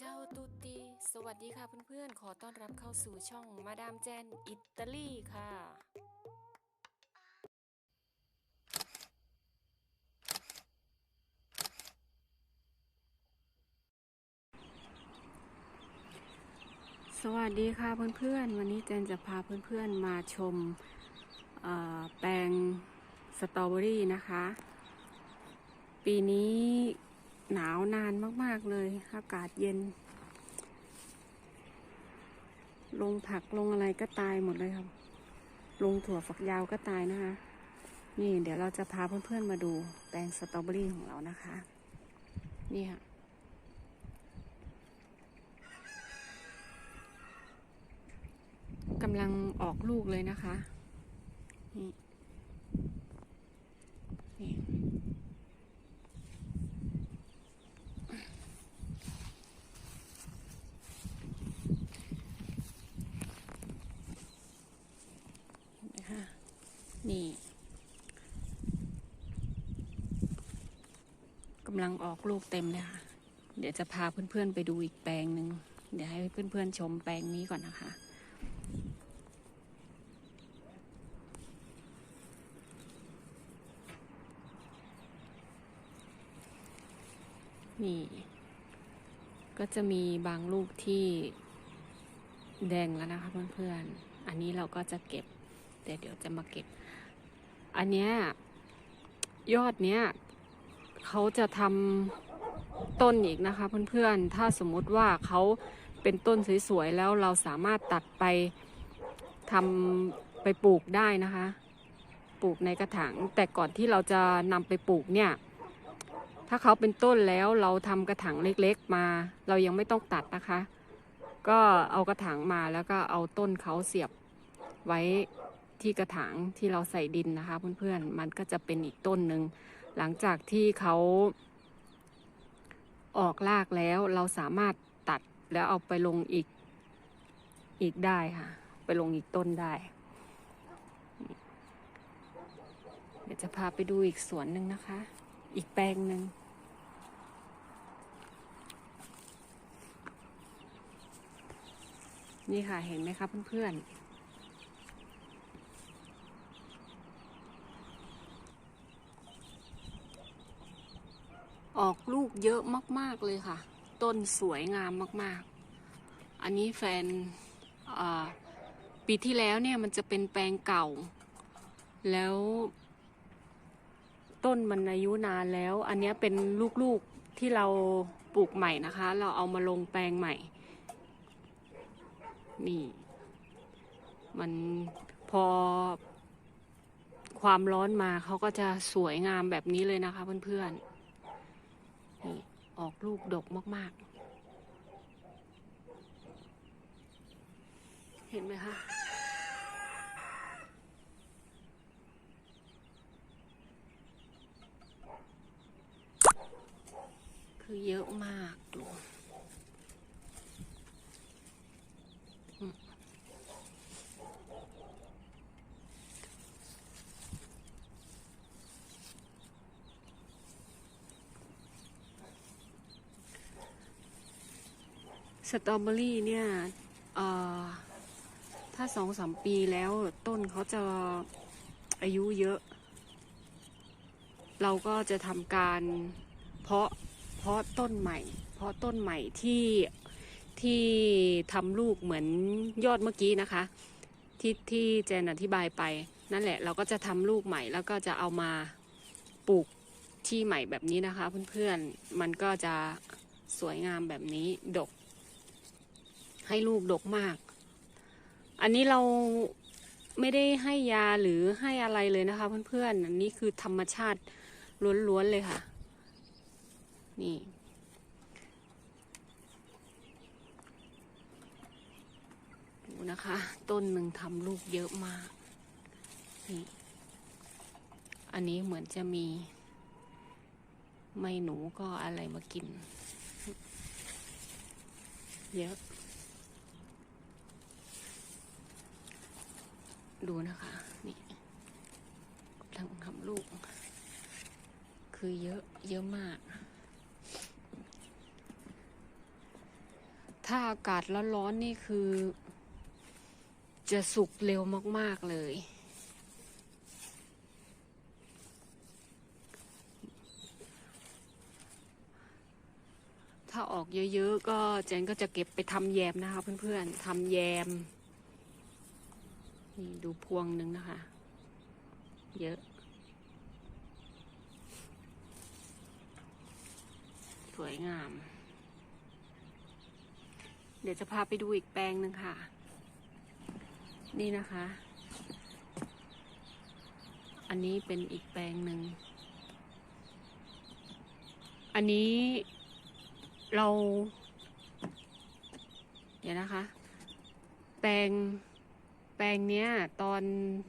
เจ้าตุติสวัสดีค่ะเพื่อนๆ ขอต้อนรับเข้าสู่ช่องมาดามแจนอิตาลีค่ะ สวัสดีค่ะเพื่อนๆ วันนี้แจนจะพาเพื่อนๆมาชมแปลงสตรอเบอรี่นะคะ ปีนี้ หนาวนานมาก ๆ เลย อากาศเย็น ลงผักลงอะไรก็ตายหมดเลยครับ ลงถั่วฝักยาวก็ตายนะคะ นี่เดี๋ยวเราจะพาเพื่อน ๆ มาดูแปลงสตรอเบอรี่ของเรานะคะ นี่ค่ะกำลังออกลูกเลยนะคะ นี่นี่ เห็นไหมคะ นี่กำลังออกลูกเต็มเลยค่ะ เดี๋ยวจะพาเพื่อนๆไปดูอีกแปลงหนึ่ง เดี๋ยวให้เพื่อนๆชมแปลงนี้ก่อนนะคะ นี่ ก็จะมีบางลูกที่แดงแล้วนะคะเพื่อนๆ อันนี้เราก็จะเก็บ แต่เดี๋ยวจะมาเก็บ อันเนี้ยยอดเนี้ยเขาจะทำต้นอีกนะคะเพื่อนๆ ถ้าสมมุติว่าเขาเป็นต้นสวยๆแล้วเราสามารถตัดไปทำไปปลูกได้นะคะ ปลูกในกระถางแต่ก่อนที่เราจะนำไปปลูกเนี่ย ถ้าเขาเป็นต้นแล้วเราทำกระถางเล็กๆมา เรายังไม่ต้องตัดนะคะ ก็เอากระถางมาแล้วก็เอาต้นเขาเสียบไว้ ที่กระถางที่เราใส่ดินนะคะเพื่อนๆมันก็จะเป็นอีกต้นหนึ่งหลังจากที่เขาออกรากแล้วเราสามารถตัดแล้วเอาไปลงอีกอีกได้ค่ะ ไปลงอีกต้นได้ เดี๋ยวจะพาไปดูอีกสวนหนึ่งนะคะ อีกแปลงหนึ่งนี่ค่ะเห็นไหมคะเพื่อนๆ ออกลูกเยอะมาก ๆ เลยค่ะ ต้นสวยงามมาก ๆ อันนี้แฟนปีที่แล้วเนี่ยมันจะเป็นแปลงเก่า แล้ว ต้นมันอายุนานแล้ว อันนี้เป็นลูก ๆ ที่เราปลูกใหม่นะคะ เราเอามาลงแปลงใหม่ นี่ มันพอความร้อนมาเขาก็จะสวยงามแบบนี้เลยนะคะเพื่อนๆ ออกลูกดกมาก ๆ เห็นไหมคะ คือเยอะมากดูอืม สตรอเบอรี่เนี่ยถ้าสองสามปีแล้วต้นเขาจะอายุเยอะ เราก็จะทำการเพาะเพาะต้นใหม่ เพาะต้นใหม่ที่ที่ทำลูกเหมือนยอดเมื่อกี้นะคะ ที่ที่เจนอธิบายไป นั่นแหละเราก็จะทำลูกใหม่แล้วก็จะเอามาปลูกที่ใหม่แบบนี้นะคะ เพื่อนๆมันก็จะสวยงามแบบนี้ดก ให้ลูกดกมาก อันนี้เราไม่ได้ให้ยาหรือให้อะไรเลยนะคะ เพื่อนๆ อันนี้คือธรรมชาติล้วนๆเลยค่ะ นี่ ดูนะคะ ต้นหนึ่งทำลูกเยอะมาก นี่ อันนี้เหมือนจะมี ไม่หนูก็อะไรมากิน เยอะ ดูนะคะ นี่กำลังทำลูก คือเยอะเยอะมาก ถ้าอากาศร้อนๆนี่คือ จะสุกเร็วมากๆเลยถ้าออกเยอะ ๆ ก็เจนก็จะเก็บไปทำแยมนะคะเพื่อนๆทำแยม นี่ดูพวงหนึ่งนะคะ เยอะ สวยงาม เดี๋ยวจะพาไปดูอีกแปลงหนึ่งค่ะ นี่นะคะ อันนี้เป็นอีกแปลงหนึ่ง อันนี้เรา เดี๋ยวนะคะ แปลง ลงเนี้ยตอน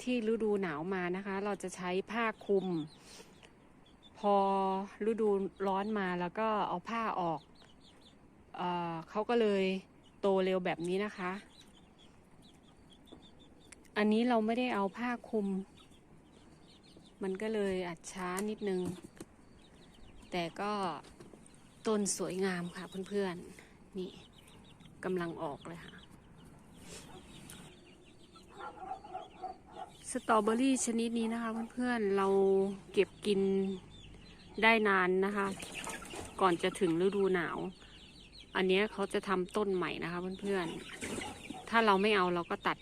ที่ฤดูหนาวมานะคะ เราจะใช้ผ้าคลุม พอฤดูร้อนมาแล้วก็เอาผ้าออกเอเขาก็เลยโตเร็วแบบนี้นะคะ อันนี้เราไม่ได้เอาผ้าคลุม มันก็เลยอาจช้านิดนึง แต่ก็ต้นสวยงามค่ะเพื่อนๆ นี่กำลังออกเลยค่ะ สตรอเบอรี่ชนิดนี้นะคะเพื่อนๆเราเก็บกินได้นานนะคะ ก่อนจะถึงฤดูหนาว อันนี้เขาจะทำต้นใหม่นะคะเพื่อนๆ ถ้าเราไม่เอาเราก็ตัด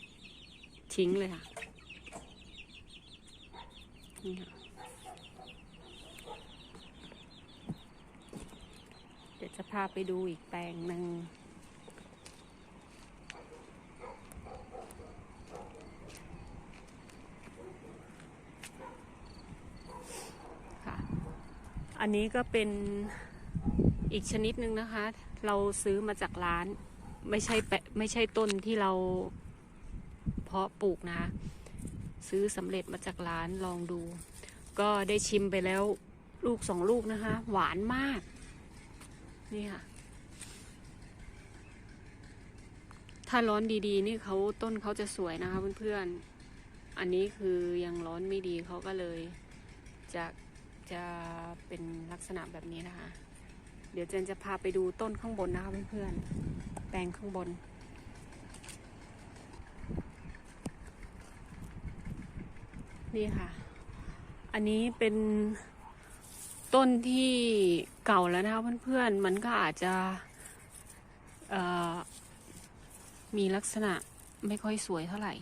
ทิ้งเลยค่ะนี่ค่ะเดี๋ยวจะพาไปดูอีกแปลงหนึ่ง ค่ะ อันนี้ก็เป็นอีกชนิดหนึ่งนะคะ เราซื้อมาจากร้าน ไม่ใช่แปะไม่ใช่ต้นที่เราเพาะปลูกนะ ซื้อสำเร็จมาจากร้านลองดู ก็ได้ชิมไปแล้วลูกสองลูกนะคะ หวานมาก นี่ค่ะ ถ้าร้อนดีๆ นี่เขาต้นเขาจะสวยนะคะเพื่อนๆ อันนี้คือยังร้อนไม่ดีเขาก็เลยจะ จะเป็นลักษณะแบบนี้นะคะ เดี๋ยวเจนจะพาไปดูต้นข้างบนนะคะเพื่อนๆ แปลงข้างบน นี่ค่ะ อันนี้เป็นต้นที่เก่าแล้วนะคะเพื่อนๆ มันก็อาจจะมีลักษณะไม่ค่อยสวยเท่าไหร่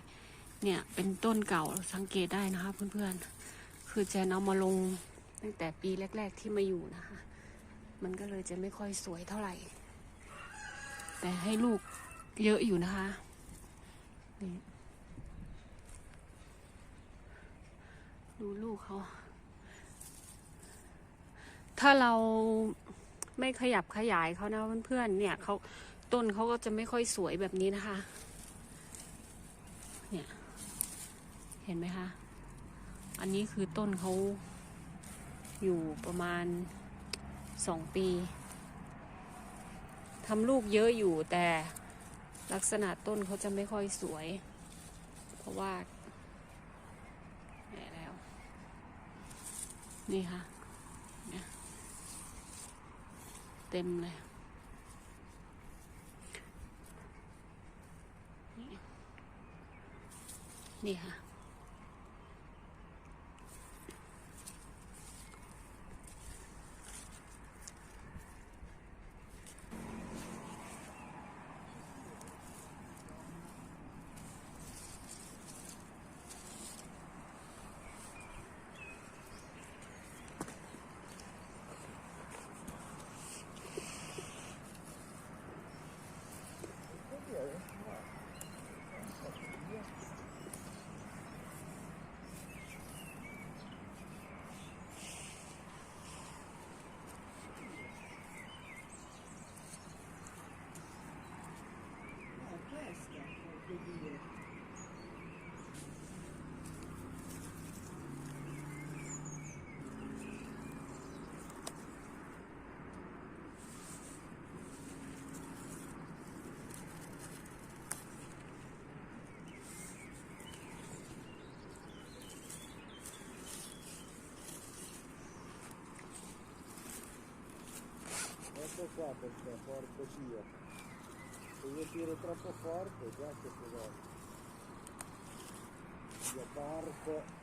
เนี่ยเป็นต้นเก่าสังเกตได้นะคะเพื่อนๆ คือแจนเอามาลง ตั้งแต่ปีแรก ๆที่มาอยู่นะคะ มันก็เลยจะไม่ค่อยสวยเท่าไหร่ แต่ให้ลูกเยอะอยู่นะคะนี่ดูลูกเขา ถ้าเราไม่ขยับขยายเขานะเพื่อนๆ เนี่ยเขาต้นเขาก็จะไม่ค่อยสวยแบบนี้นะคะ เนี่ย เห็นไหมคะ อันนี้คือต้นเขา อยู่ประมาณสองปีทำลูกเยอะอยู่แต่ลักษณะต้นเขาจะไม่ค่อยสวย เพราะว่าแก่แล้ว นี่ค่ะ เต็มเลยนี่ค่ะ Ecco qua perché porco sia. Se io tiro troppo forte già che cosa io parto